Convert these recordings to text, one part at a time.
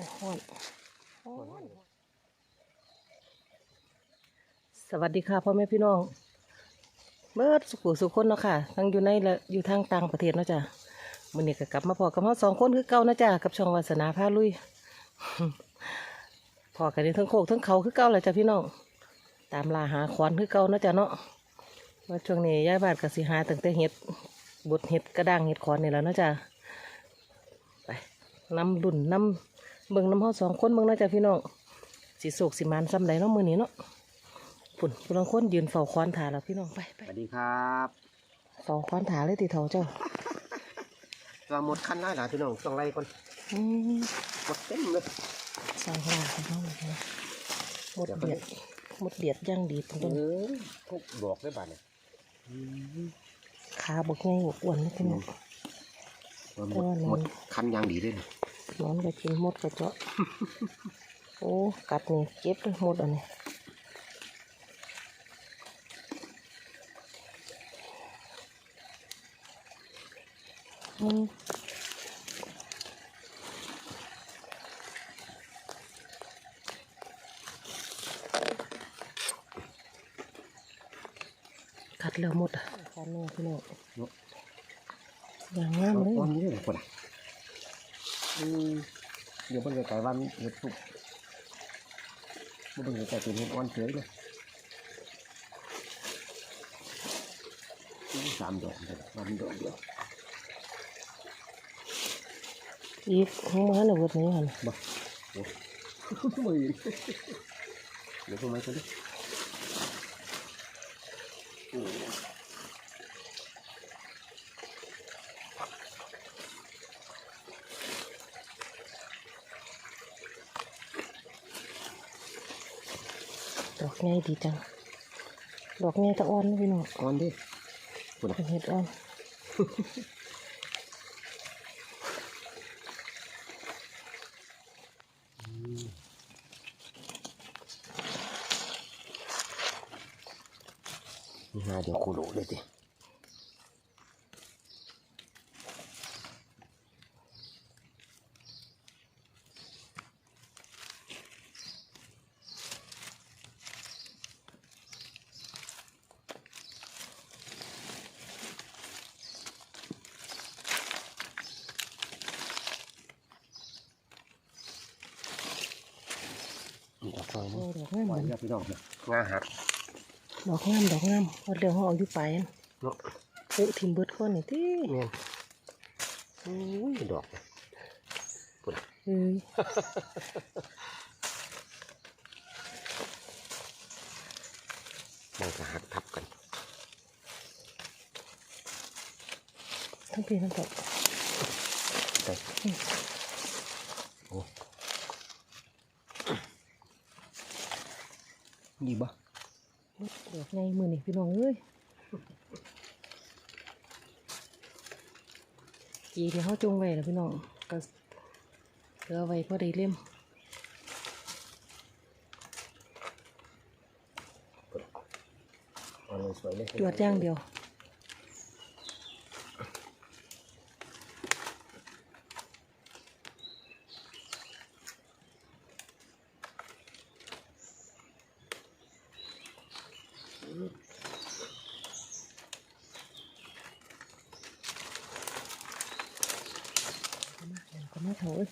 โอ้ฮ้อนฮ้อนสวัสดีค่ะพ่อแม่พี่น้องเบิดสุขุสุขคนเนาะค่ะทั้งอยู่ในและอยู่ทางต่างประเทศเนาะจ้ะมื้อนี้ก็กลับมาพอกับเฮาสองคนคือเก่านะจ้ะกับช่องวาสนาพาลุยพอกันนี่ทั้งโคกทั้งเขาคือเก่าแหละจ้ะพี่น้องตามลาหาขวานคือเก่านะจ้ะเนาะว่าช่วงนี้ย้ายบ้านก็สิหาตั้งแต่เห็ดบดเห็ดกระด้างเห็ดขอนนี่แหล้วนาะจ้ะไปน้ำรุ่นน้ำ เบิ่งน้ำเฮาสองคนเบิ่งนะจ้ะพี่น้องสิโศกสิมานซ้ำใดเนาะมื้อนี้เนาะฝุ่นผู้ลางคนยืนเฝ้าควานถาแล้วพี่น้องไปไปสวัสดีครับเฝ้าควานถาเลยติเถาเจ้าตัวหมดคันได้หลายพี่น้องต้องไล่ก่อนอืมหมดเต็มเลยสร้างลาของเขาเลยนะหมดเดียดหมดเดียดย่างดีตรงเอต้นอทุกดอกได้บาดเนี่ยขาบกง่ายบกอ้วนเลยพี่น้องตัวหมแต่ดว่าหมมัดนคันยางดีเลยนี่ นอนก็กินหมดกระเจาะโอ้กัดนี่เก็บเลยหมดอันนี้อืมกัดแล้วหมดอะกัดแน่พี่น้องอย่างงามเลยตอนนี้ เลยคนอะอืมเดี๋ยวเพิ่งจะไก่วันเห็ดสุกเพิ่งจะไก่เป็นเห็ดอ่อนเฉยเลยอืมสามดอกเลยวันดอกเดียวอีกห้องมาหนึ่งวันนี้หันบ่โอ้มือเดี๋ยวพวกมันก็ดิโอ้ ดอกง่ายดีจัง ดอกง่ายตะอ่อนนะพี่น้องอ่อนดิคนอะเป็นเห็ดอ่อนนี่ฮะเดี๋ยวโคโลเลยสิดอกซอย โอ้ นี่ ดอกงาม ปล่ เห อย มือ นเรียบพี่น้องนะงาหักดอกงามดอกงามพอเดี๋ยวเขาเอาอยู่ไปอันเนาะโอ้ทิมเบิดก้อนนี่ที่แม่นอุ้ยดอกปุ่นเอ้ยมันก็หักทับกัน ทั้งปีทั้งดอกได้โอ้ ยี่บ่ดอกง่ายมือนี่พี่น้องเอ้ยกีที่เขาจงไว้แล้วพี่น้องก็เหลือไว้พอได้เล่มเอาเลยสวยเลยตรวจอย่างเดียว ก็ไม่เถอะ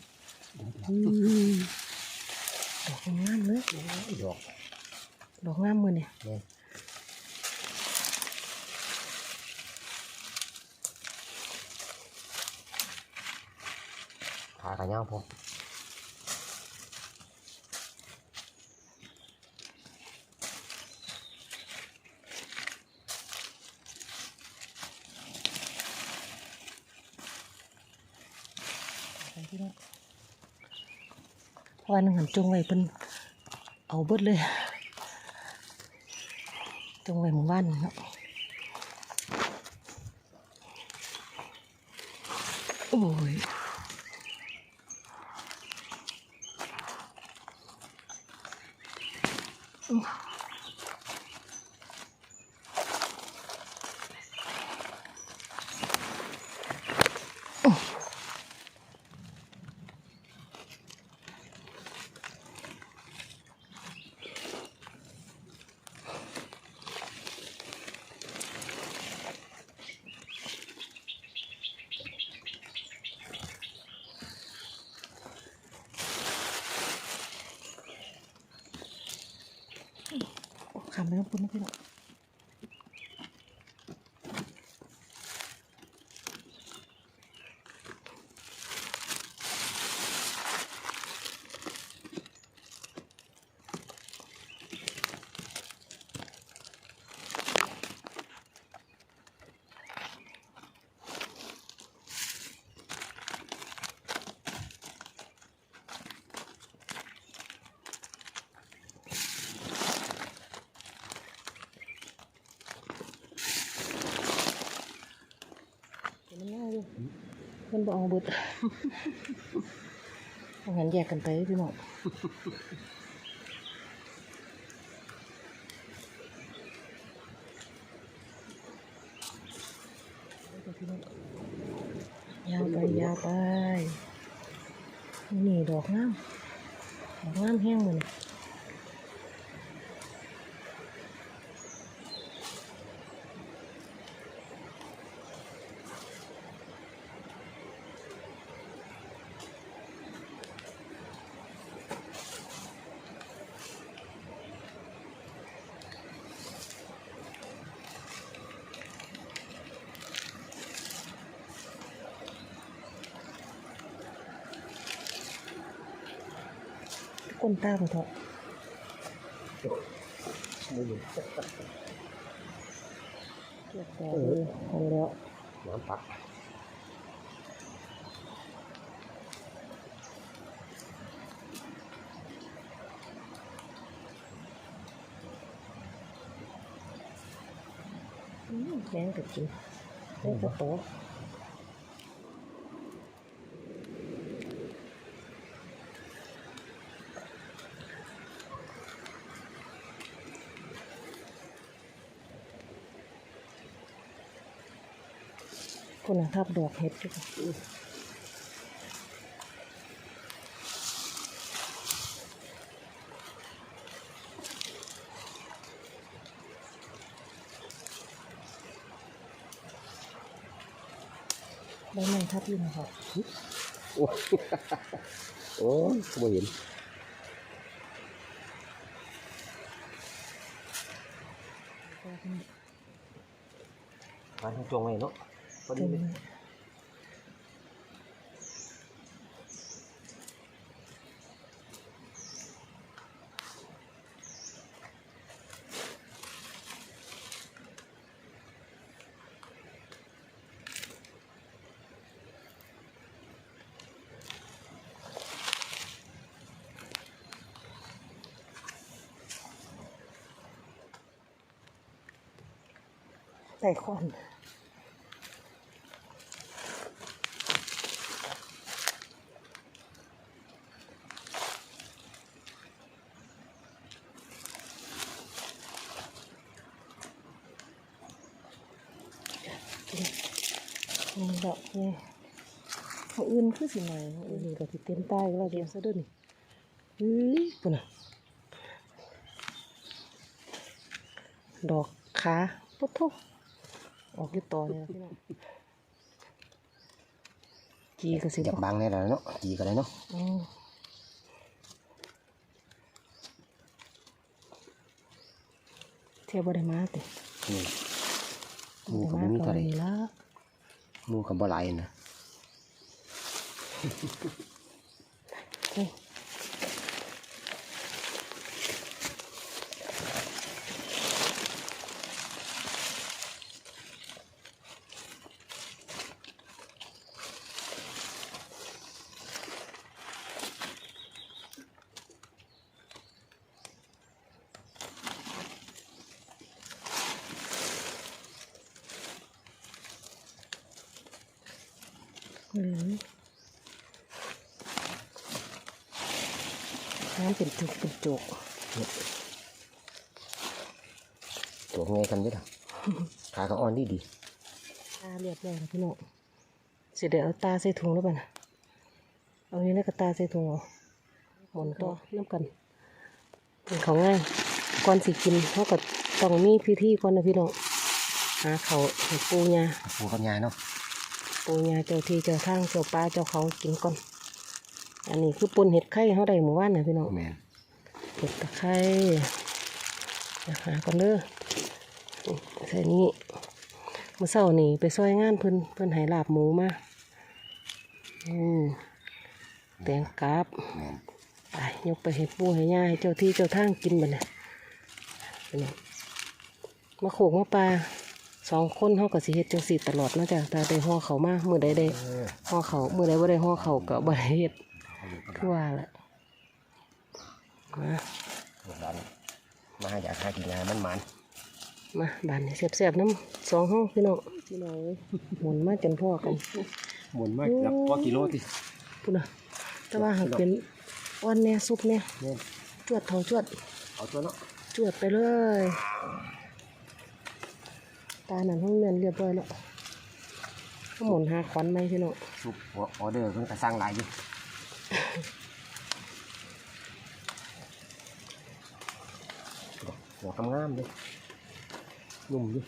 ดอกงามเลยดอกดอกงามมือเนี่ยแม่นขากระย่างผม วันหันจงไว้เป็นเอาเบิดเลย จงไว้หมู่บ้านเนาะโอ้ย ขำไปน้ำปุ่นนะพี่น้องเดี๋ยวมันง่ายอยู่เพิ่นบอกเอาเบิดเอางั้นแยกกันไปพี่น้องยาวไปยาวไป นี่ดอกงามดอกงามแห้งเลย ตาบ่เถอะไม่ออกเลยเอาแล้ว น้ำปักอืมแรงกับกินแรงกับโต คุณภาพดอกเห็ดด้วยใบไม้ทับอยู่นะครับโอ้ยโอ้ยไม่เห็นมันจงไว้เนาะ พอดี เต็ม เล เลย ยใส่ควั นนี่ดอกนี่เขาอื่นคือสิไหนเขาอื่นนี่ก็สิเต็มใต้แล้วเดียวซะเด้วยนี่เฮ้ยปุ่นน่ะดอกขาปุ๊บทุกออกอยู่ต่อเลยนะพี่น้องจีก็สิอยากบังแน่แล้วเนาะดีกันเลยเนาะอืมเที่ยวบริมาตินี่หมูบ่กับได้บ่มีมาเท่ มูกับบ่ไหลนะ น้ำเป็นจุกเป็นจุกตัวไงกันอยู่ล่ะขาก็อ่อนดีดีตาเรียบร้อยแล้วพี่น้องเสร็จเดี๋ยวเอาตาใส่ถุงแล้วป่ะนะเอาอยู่ในกระตาใส่ถุงเอาหมุนต่อน้ำกันเป็นของง่ายก่อนสิกินเขาก็ต้องมีพิธีก่อนนะพี่น้องหาเขาวให้ปูยาปูกับยาเนาะ ปูยาเจ้าที่เจ้าทางเจ้าป่าเจ้าเขากินก่อน อันนี้คือปนเห็ดไข่เขาได้หมู่บ้านนะพี่น้องแม่นเห็ดตะไคร้หดี๋ยวหาก่อนเด้อนี่ใส่นี้เมื่อเช้านี่ไปซอยงานเพิ่นเพิ่นให้ลาบหมูมาอืมแตงกราบแม่นไปยกไปให้ปู่ให้ย่าให้เจ้าที่เจ้าทางกินบัดนี้เป็นไงมาโขกมาปลา สองคนเฮาก็สิเฮ็ดจังซี่ตลอดเนาะจ้ะถ้าได้ห่อเขาวมามื้อใดได้เออห่อเขาวมื้อใดบ่ได้ห่อเขาวก็บ่ได้เฮ็ดเอาอยู่กับคือว่าแหละมาบ้านมาอยากหากินงานมันมันมาบานนี้แซ่บๆน้ำสองห้องพี่น้องพี่น้องเอ้ยหมุนมาจนพ่อกันหมุนมากรับพอกิโลติพุ่นน่ะแต่ว่าหากเป็นอ้อนแน่ซุปเนี่ยเนี่ยจวดเท่าจวด เอาตัวเนาะจวดไปเลย ตาหนันห้องเงินเรียบร้อยแล้วก็หมุนหาขวัญไหมพี่น้องซุปหัวออเดอร์เพิ่นก็สร้างหลายอยู่หัวกำงามๆเด้นุ่มอยู่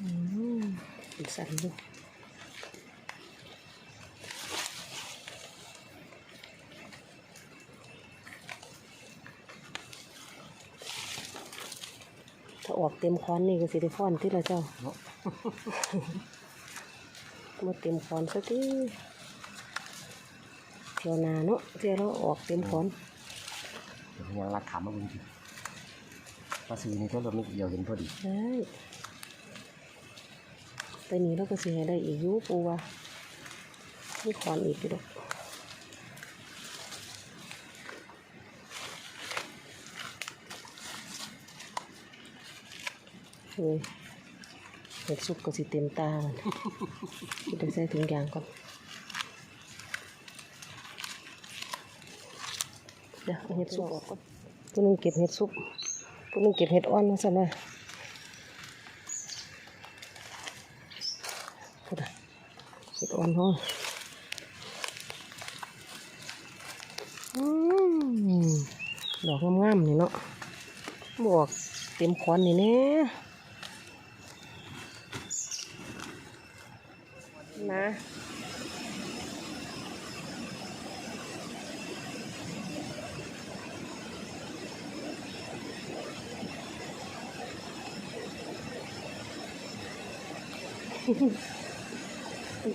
อืมเป็นสันดูถ้า ออกเต็มค้อนนี่ก็สิได้ฟ้อนที่ละเจ้าเนาะมาเต็มคอนสักทีเที่ยวหนาเนาะเที่ยวเราออกเต็มคอนเดี๋ยวยังรัดขามาบุญทีมาซื้อนี่ก็รถไม่เดียวเห็นพอดีใช่ไปนี้เราก็สิให้ได้อีกอยุปูว่ามีคอนอีกอยู่ดอก เฮ้ยเห็ดซุปก็สิเต็มตาเลยคิดได้ใส่ถุงยางก่อนเดี๋ยวเห็ดซุปออกก่อนตัวหนึงเก็บเห็ดซุปตัวหนึงเก็บเห็ดอ่อนมาซะเลยพูดอะเห็ดอ่อนห้ออืมดอกงามๆนี่เนาะบวกเต็มคอนนี่แน่ นะ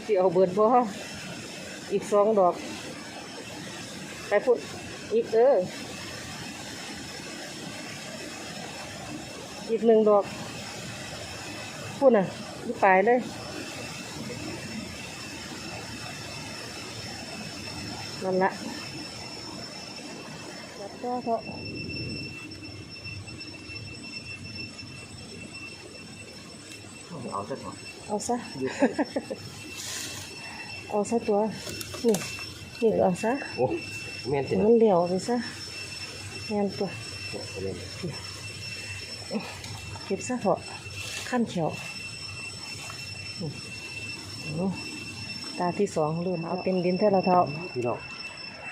สิเอาเบิดบ่อีกสองดอก ไปพุ่นอีกเอออีกหนึ่งดอกพุ่นอะอีกปลายเลย นั่นละจับก็เถอะเอาซะเถอะเอาซะเอาซะตัว นี่ นี่ก็เอาซะโอ้แม่นสิให้นะมันเหลียวไปซะงานตัวแม่นเก็บซะเถอะขั้นเขียวอืมอืมตาที่สองเริ่มเอาเป็นดินเท่าเราเท่าพี่น้อง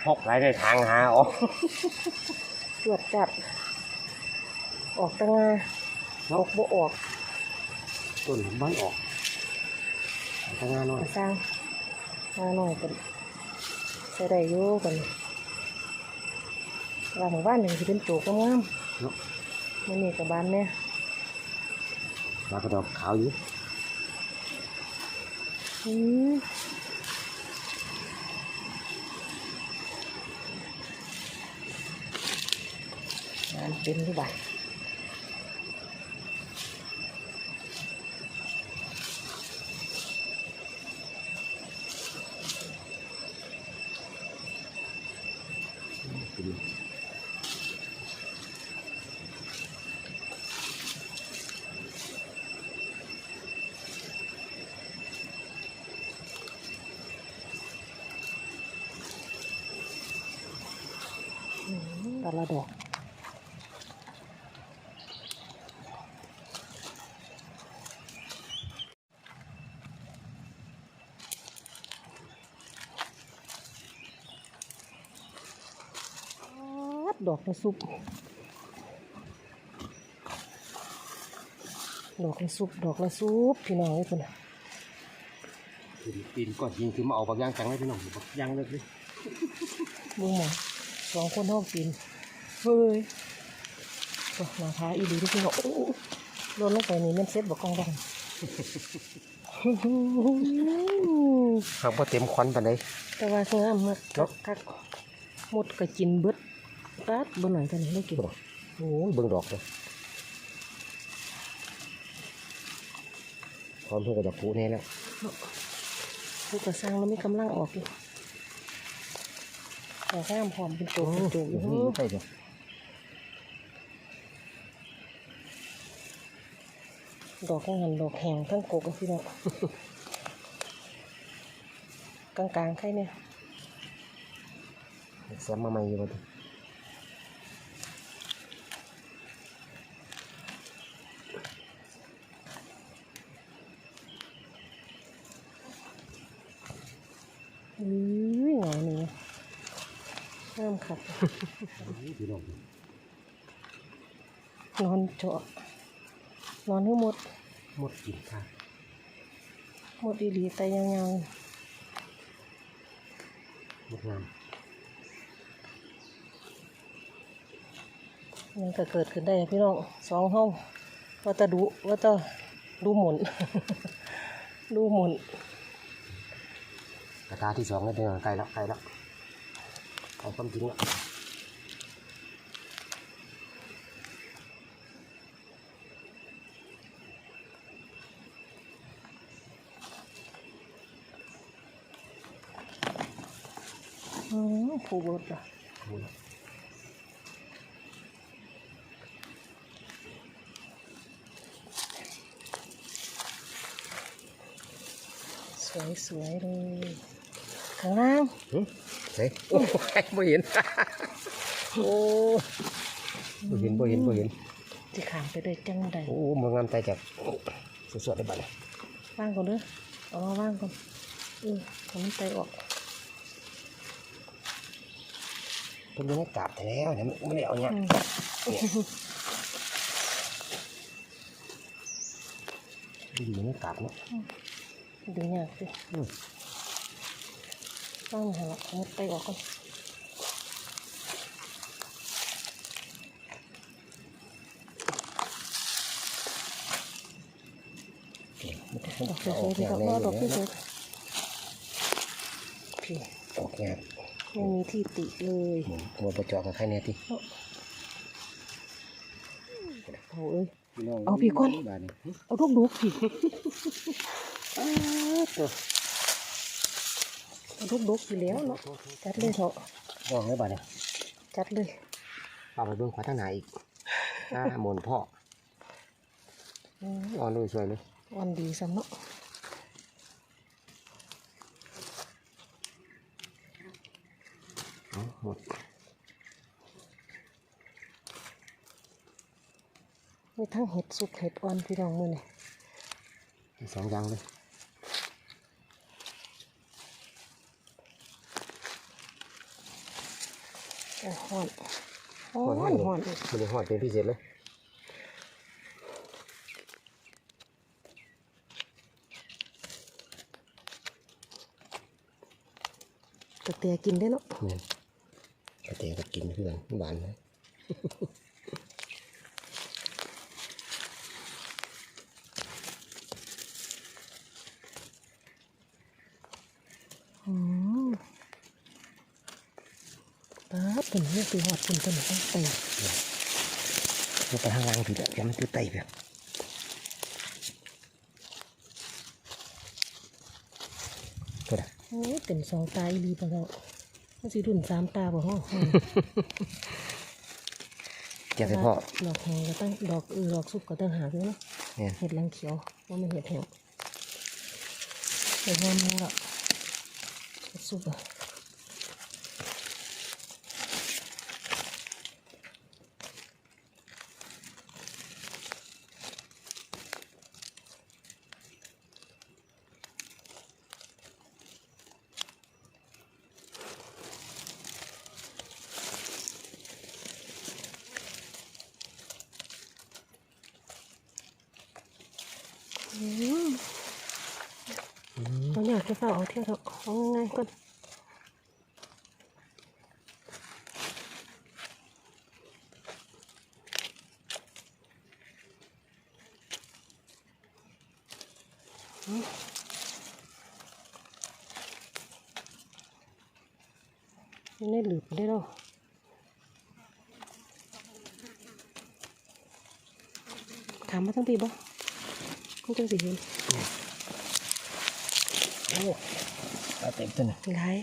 หกหลายในทางหาออกตรวจจัดออกตั้งงาออกบ่ออกต้นบ้านออกทางงานหน่อยมาสร้างมาหน่อยกันใส่ได้อยู่กันว่าหมู่บ้านหนึ่งที่เป็นตูกงามเนาะๆมันนี่กับบ้านเนี่ยมากระดอกขาวอยู่อืมงาน เป็นที่บ้าน ตะละดอก ดอกกระซุบดอกละซุปดอกละซุปพี่น้องเอ้ยพุ่นน่ะปีนปีนก่อนยิงคือมาเอาบางอย่างจังเลยพี่น้องบางอย่างเลยดิเบิ่งหมอสองคนห้องกินเฮ้ยตัวหนาคาอีดีที่พี่น้องโอ้โหลนลงไปนี่แมันเซ็ตบอกกองดังครับว่าเต็มควันปานใดแต่ว่าสวยงามมากคักคักหมดก็กินเบิด ตัดบ่หน่อยกันได้กินโอ้ยเบิ่งดอกเลยพร้อมเพื่อกับดอกคูแน่แล้วผู้ก็สร้างแล้วมีกำลังออกอยู่ดอกงามพร้อมเป็นตัวเป็นตัวอยู่นี่ใช่จ้ะดอกข้างหันดอกแห้งทั้งกกอะพี่น้องกลางๆใครเนี่ยแซมมาใหม่อยู่บ่ดิ อุ้ยหงานี่ห้ามขัด พี่ น้องนอนเจาะนอนให้หมด หมดกินค่ะ หมดดีๆแต่ยาวหมดงามๆมันก็เกิดขึ้นได้พี่น้องสองห้องว่าจะดูว่าจะดูหมุน ดูหมุนกระทาที่สองแล้วพี่น้องใกล้แล้วใกล้แล้ว เอาความจริงแล้วอืมผูเบิดละคูแล้วสวยๆเลยข้างล่าง หึเฮ้ยโอ้ยบ่เห็น โอ้บ่เห็นบ่เห็นบ่เห็นที่ขามไปได้จังใดโอ้มางามใจจากสดๆได้บ้าดเลยว่างก่อนเด้อเอามาว่างก่อนเออทำให้ใจออกเพิ่นยังไม่กราบแต่แล้วเนี่ยไม่ได้เอาเนี่ยอืมอยู่ไม่กราบเนาะดูยากสิ อืมว่างหาละเอาไปออกก่อนมันก็ดอกสอวอยกๆพี่งาดนอกแน่รอดอกอยู่สวนะยๆพี่ออกงานไม่มีที่ติเลยหมุนหัวประจอกกับใครเนี่ยที่เอาเอ้ยเอาพี่ก่อนเอาลูกดุกพี่อ้าวตัว เอาลูกดุกอยู่แล้วเนาะจัดเลยเถอะลองให้บ้านเนี่ยจัดเลยเอาไปเบื้องขวาทางไหนอีกอ่าหมุนพ่ออืมอ่อนเลยสวยเลยอ่อนดีสำเนาะเอาหมดมีทั้งเห็ดสุกเห็ดอ่อนพี่น้องมือนี่สองอย่างเลย แต่ห่อนห่อนห่อนมันจะหอดเป็นพิเศษเลยกระเตียกินได้เนาะเนี่ยกระเตงก็กินเพื่อนหวานเลย อืมป๊า บเป็นเรื่องตีหอดเป็นต้นตั้งแต่มันไปข้างล่างผิดอะเดี๋ยวมันคือไตแบบก็ได้โอ้ยเป็นสองตาอีหลีปะเนาะมันสิรุ่นสามตาบ่ฮะเจ้าไปพ่อดอกแหงก็ตั้งดอกเออดอกสุกก็ตั้งหาด้วยเนาะเนี่ยเห็ดลังเขียวว่ามันเห็ดแหงเห็ดงามนี่ละเห็ดสุกอะ จะเฝ้าเอาเที่ยวเถอะเอาง่ายๆก่อนอืมไม่ได้หลืบได้หรอกถามมาตั้งปีบ่คุณจังสิเห็น โอ้ตาเต็มตัวน่ะหลาย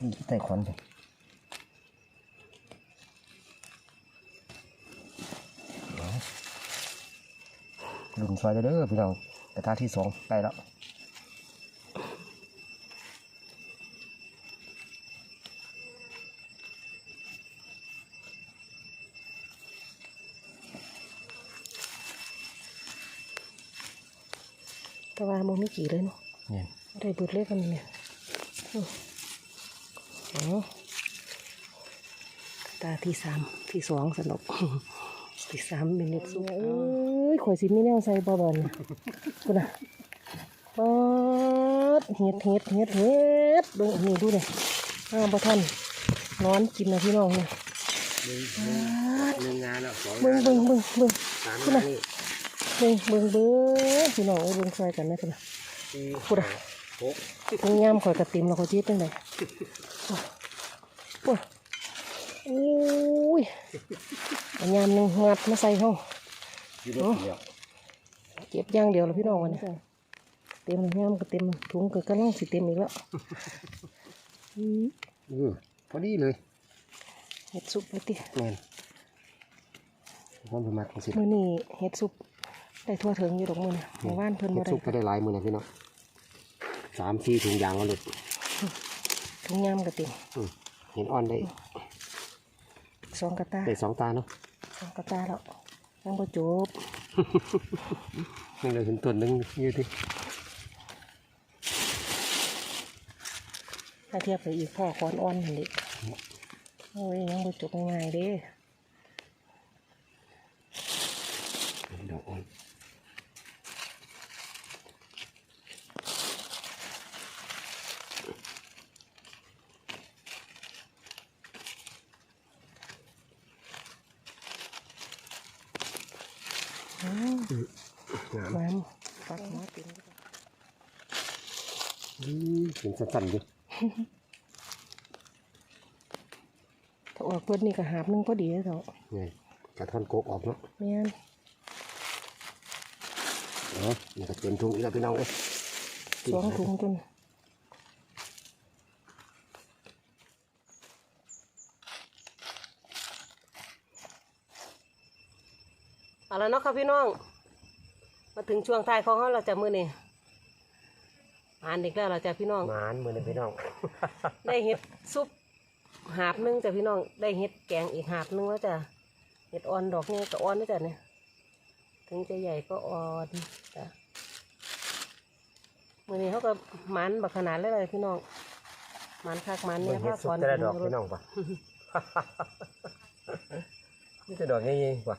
นี่ใต้ขอนไปลุนซอยเด้อพี่น้องกระทะที่สองใกล้แล้ว แต่ว่ามันไม่กี่เลยเนาะ เนี่ย บ่ได้เบิดเลยกันเนี่ยอืมอ๋อตาที่สามที่สองสนุกที่สามเป็นเล็กสุดเอ้ยข่อยสิมีแนวใส่บ่บอลเนี่ยกูน่ะปอดเฮ็ดเฮ็ดเฮ็ดเฮ็ดดูนี่ดูเลยอ้าวบ่ทันนอนกินนะพี่น้องเนี่ยหนึ่งงานแล้วสองเบิ่งเบิ่งเบิ่งเบิ่งสามงานนี่เบิ่งเบิ่งเบิ่งพี่น้องเอ้ยเบิ่งใส่กันนะคุณน่ะสี่พูดอะ หกทั้งยามข่อยกระติมแล้วข่อยจีดจังไดโอ้โอ้ยอันยามหนึ่งงัดมาใส่เฮายี่สิบเดียวเก็บย่างเดียวแล้วพี่น้องวันนี้เต็มยามก็เต็มถุงก็กำลังสิเต็มอีกแล้วอืมอือพอดีเลยเห็ดซุปไปติแม่นความประมาทของสิมือนี้เห็ดซุปได้ทั่วถึงอยู่ดอกมื้อนี้หมู่บ้านเพิ่นเฮ็บ่ดได้สุกก็ได้หลายมือนะพี่น้อง สามสี่ถุงยางก็หลุดถุงยามก็เต็มอืมเห็นอ่อนได้สองกระตาได้สองตาเนาะสองกระตาแล้วยังบ่จบนี่เราเห็นต้นหนึงอยู่ที่ถ้าเทียบไปอีกพ่อคอนอ่อนหั่นดิโอ้ยยังบ่จบง่ายๆเด้ดอกอ่อน อืม งาม แหวนฟักหัวติ่ม อืมเห็น สั้นๆอยู่ถ้าออกเพิ่นนี่ก็หาบหนึงพอดีแล้วเถอะไงกระท่อนโกกออกเนาะแม่นเนาะนี่ก็เต็มถุงอีกแล้วพี่น้องเอ้ยสองถุงจนเอาแล้วเนาะครับพี่น้อง มาถึงช่วงท้ายของเราเราจะมือนี่ อ่านอีกแล้วเราจะพี่น้อง หมานมือนี่พี่น้อง ได้เห็ดซุปหาบหนึงจ้ะพี่น้องได้เห็ดแกงอีกหาบหนึงแล้วจ้ะเห็ดอ่อนดอกนี้ก็อ่อนนะจ้ะเนี่ยถึงจะใหญ่ก็อ่อนจ้ะมือนี้เขาก็หมันบักขนาดเลยเลยพี่น้องหมันคักหมันเบิ่เนี่ยงเห็ดสุกแต่ละดอกพี่น้องปะ นี่จะดอกง่ายๆปะ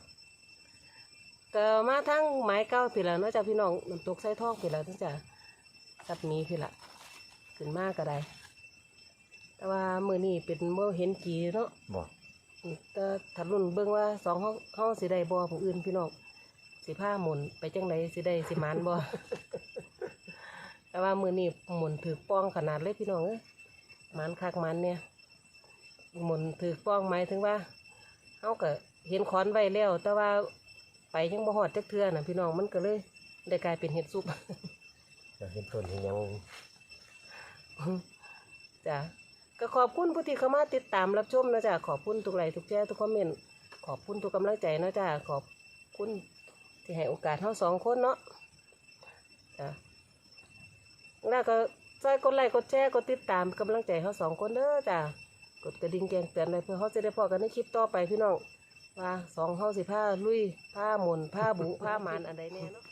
ก็มาทั้งไม้เก้าพี่ละเนาะจ้ะพี่น้องน้ำตกใส่ทองพี่ละทั้งจ้ะ กับมีพี่ละขึ้นมากก็ได้ แต่ว่ามือนี้เป็นเมื่อเห็นกีเนาะบอกแต่ถ้ารุ่นเบิ่งว่าสองห้องห้องสิได้บ่ผู้อื่นพี่น้องสิผ้าหมุนไปจังไดสิได้สิหมานบ่แต่ว่ามือนี้หมุนถือป้องขนาดเลยพี่น้องเอ้ยหมันคักหมันเนี่ยหมุนถือป้องหมายถึงว่าเฮาก็เห็นขอนไว้แล้ว แต่ว่าไปยังบ่ฮอดจักเทื่อน่ะพี่น้องมันก็เลยได้กลายเป็นเห็ดซุป อยากเห็นต้นเห็นหยังจ้ะก็ขอบคุณผู้ที่เข้ามาติดตามรับชมนะจ๊ะขอบคุณทุกไลค์ทุกแชร์ทุกคอมเมนต์ขอบคุณทุกกำลังใจนะจ๊ะขอบคุณที่ให้โอกาสเท่าสองคนเนาะจ้ะแล้วก็ช่วยกดไลค์กดแชร์กดติดตามกำลังใจเขาสองคนเด้อจ้ะกดกระดิ่งแจ้งเตือนไว้เพื่อเขาจะได้พอกันในคลิปต่อไปพี่น้องว่าสองเฮาสิผ้าลุยผ้าหมุนผ้าบุผ้าหมานอันใดแน่เนาะ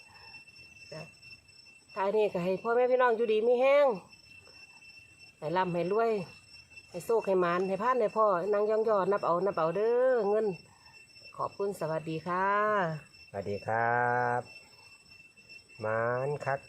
ท้ายนี้ก็ให้พ่อแม่พี่น้องอยู่ดีมีแห้งให้ร่ำให้รวยให้โชคให้หมานให้พานให้พ่อนางย่องยอนับเอานับเอาเด้อเงิน ขอบคุณสวัสดีค่ะ สวัสดีครับหมานคัก